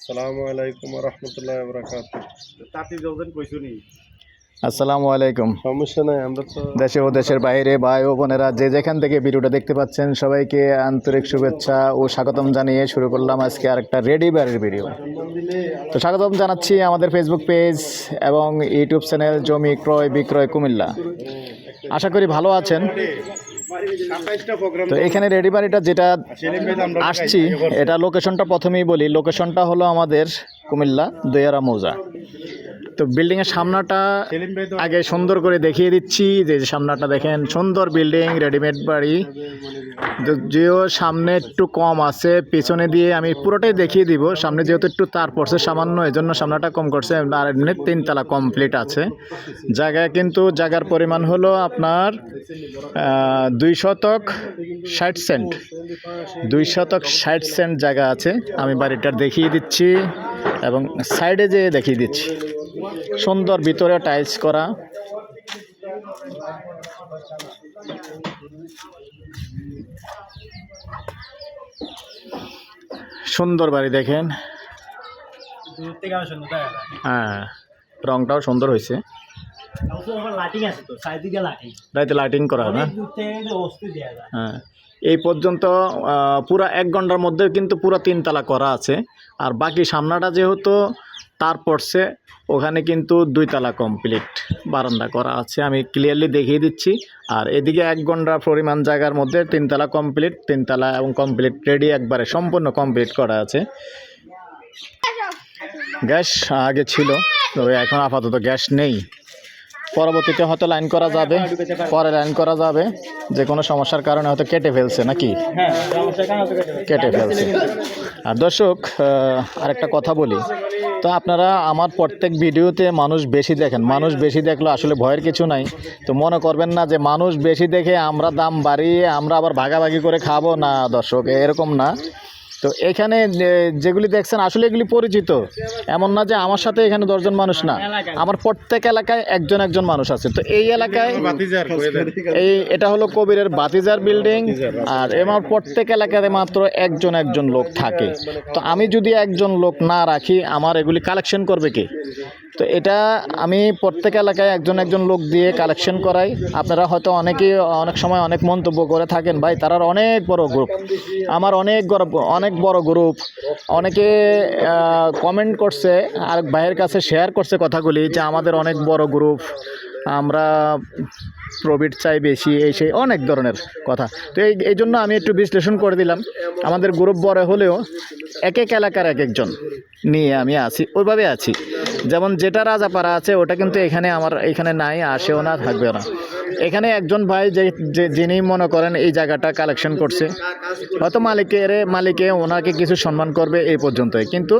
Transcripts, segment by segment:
আসসালামু আলাইকুম রহমতুল্লাহ বরকাত তাঁতি যোজন কইছো নি আসসালামু আলাইকুম। সমস্যা নাই আমরা তো দেশে ও দেশের বাইরে ভাই ও বোনেরা যে যেখান থেকে ভিডিওটা দেখতে পাচ্ছেন সবাইকে আন্তরিক শুভেচ্ছা ও স্বাগতম জানিয়ে শুরু করলাম আজকে আরেকটা রেডি বারের ভিডিও তো স্বাগতম জানাচ্ছি আমাদের ফেসবুক পেজ এবং ইউটিউব চ্যানেল জমি ক্রয় বিক্রয় কুমিল্লা। আশা করি ভালো আছেন। তো এখানে রেডি বাড়িটা যেটা আসছি এটা লোকেশনটা প্রথমেই বলি। লোকেশনটা হলো আমাদের কুমিল্লা দয়ারা মৌজা। তো বিল্ডিংয়ের সামনাটা আগে সুন্দর করে দেখিয়ে দিচ্ছি যে সামনাটা দেখেন সুন্দর বিল্ডিং রেডিমেড বাড়ি। যদিও সামনে একটু কম আছে পিছনে দিয়ে আমি পুরোটাই দেখিয়ে দিব। সামনে যেহেতু একটু তার পড়ছে সামান্য এই জন্য সামনাটা কম করছে আর এমনি তিনতলা কমপ্লিট আছে। জায়গা কিন্তু জায়গার পরিমাণ হলো আপনার দুই শতক ষাট সেন্ট। দুই শতক ষাট সেন্ট জায়গা আছে। আমি বাড়িটা দেখিয়ে দিচ্ছি এবং সাইডে যেয়ে দেখিয়ে দিচ্ছি। সুন্দর ভিতরে টাইলস করা। সুন্দর বাড়ি দেখেন। হ্যাঁ রংটাও সুন্দর হয়েছে। রাইতে লাইটিং করা না? দেওয়া যায় হ্যাঁ এই পর্যন্ত পুরা এক ঘণ্টার মধ্যে কিন্তু পুরো তিনতলা করা আছে। আর বাকি সামনাটা যেহেতু তার পড়ছে ওখানে কিন্তু দুইতলা কমপ্লিট বারান্দা করা আছে। আমি ক্লিয়ারলি দেখিয়ে দিচ্ছি। আর এদিকে এক ঘণ্টা পরিমাণ জায়গার মধ্যে তিনতলা কমপ্লিট তিনতলা এবং কমপ্লিট রেডি একবারে সম্পূর্ণ কমপ্লিট করা আছে। গ্যাস আগে ছিল তবে এখন আপাতত গ্যাস নেই। পরবর্তীতে হয়তো লাইন করা যাবে পরে লাইন করা যাবে। যে কোনো সমস্যার কারণে হয়তো কেটে ফেলছে নাকি? হ্যাঁ কেটে ফেলছে। আর দর্শক আরেকটা কথা বলি। তো আপনারা আমার প্রত্যেক ভিডিওতে মানুষ বেশি দেখেন। মানুষ বেশি দেখল আসলে ভয়ের কিছু নাই। তো মনে করবেন না যে মানুষ বেশি দেখে আমরা দাম বাড়িয়ে আমরা আবার ভাগাভাগি করে খাব না দর্শক, এরকম না। তো এখানে যেগুলি দেখছেন আসলে এগুলি পরিচিত। এমন না যে আমার সাথে এখানে দশজন মানুষ না। আমার প্রত্যেক এলাকায় একজন একজন মানুষ আছে। তো এই এলাকায় এই এটা হলো কবিরের বাতিজার বিল্ডিং আর আমার প্রত্যেক এলাকাতে মাত্র একজন একজন লোক থাকে। তো আমি যদি একজন লোক না রাখি আমার এগুলি কালেকশন করবে কে? তো এটা আমি প্রত্যেক এলাকায় একজন একজন লোক দিয়ে কালেকশন করাই। আপনারা হয়তো অনেকেই অনেক সময় অনেক মন্তব্য করে থাকেন, ভাই তারা অনেক বড় গ্রুপ আমার অনেক অনেক বড় গ্রুপ অনেকে কমেন্ট করছে, আর ভাইয়ের কাছে শেয়ার করছে কথাগুলি যে আমাদের অনেক বড় গ্রুপ আমরা প্রফিট চাই বেশি, এই সেই অনেক ধরনের কথা। তো এই এই জন্য আমি একটু বিশ্লেষণ করে দিলাম। আমাদের গ্রুপ বড় হলেও এক এক এলাকার এক একজন নিয়ে আমি আছি, ওইভাবে আছি। যেমন যেটা রাজাপাড়া আছে ওটা কিন্তু এখানে আমার এখানে নাই আসেও না থাকবেও না। এখানে একজন ভাই যে যিনি মনে করেন এই জায়গাটা কালেকশন করছে। হয়তো মালিকের, মালিকে ওনাকে কিছু সম্মান করবে এই পর্যন্তই। কিন্তু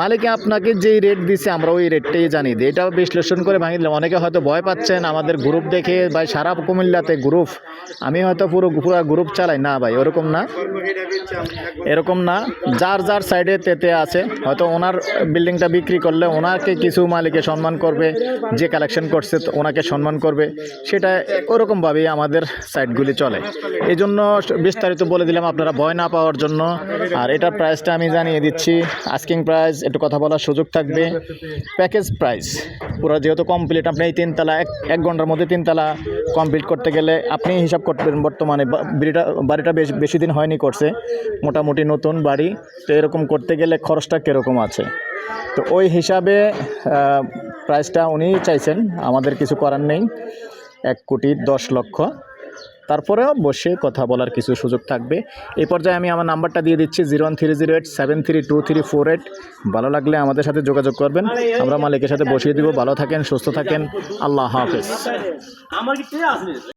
মালিকে আপনাকে যেই রেট দিছে, আমরা ওই রেটটাই জানি দিই। এটা বিশ্লেষণ করে ভাঙি দিলাম অনেকে হয়তো ভয় পাচ্ছেন, আমাদের গ্রুপ দেখে, ভাই সারা কুমিল্লাতে গ্রুপ আমি হয়তো পুরো পুরো গ্রুপ চালাই। না ভাই, ওরকম না। এরকম না। যার যার সাইডে তেতে আছে, হয়তো ওনার বিল্ডিংটা বিক্রি করলে ওনাকে কিছু মালিকে সম্মান করবে, যে কালেকশন করছে ওনাকে সম্মান করবে। সেটা ওরকমভাবেই আমাদের সাইটগুলি চলে। এই জন্য বিস্তারিত বলে দিলাম, আপনারা ভয় না পাওয়ার জন্য। আর এটার প্রাইসটা আমি জানিয়ে দিচ্ছি। আস্কিং প্রাইস একটু কথা বলার সুযোগ থাকবে। প্যাকেজ প্রাইস পুরো যেহেতু কমপ্লিট আপনি এই তিনতলা, এক এক ঘণ্টার মধ্যে তিনতলা কমপ্লিট করতে গেলে আপনি হিসাব করবেন বর্তমানে। বাড়িটা বাড়িটা বেশ, বেশি দিন হয়নি করছে। মোটামুটি নতুন বাড়ি। তো এরকম করতে গেলে খরচটা কীরকম আছে? তো ওই হিসাবে প্রাইসটা উনি চাইছেন। আমাদের কিছু করার নেই। এক কোটি দশ লক্ষ। তারপরেও বসে কথা বলার কিছু সুযোগ থাকবে। এই পর্যায়ে আমি আমার নাম্বারটা দিয়ে দিচ্ছি zero one three zero eight seven three two three four eight. ভালো লাগলে আমাদের সাথে যোগাযোগ করবেন। আমরা মালিকের সাথে বসিয়ে দিব। ভালো থাকেন, সুস্থ থাকেন। আল্লাহ হাফেজ।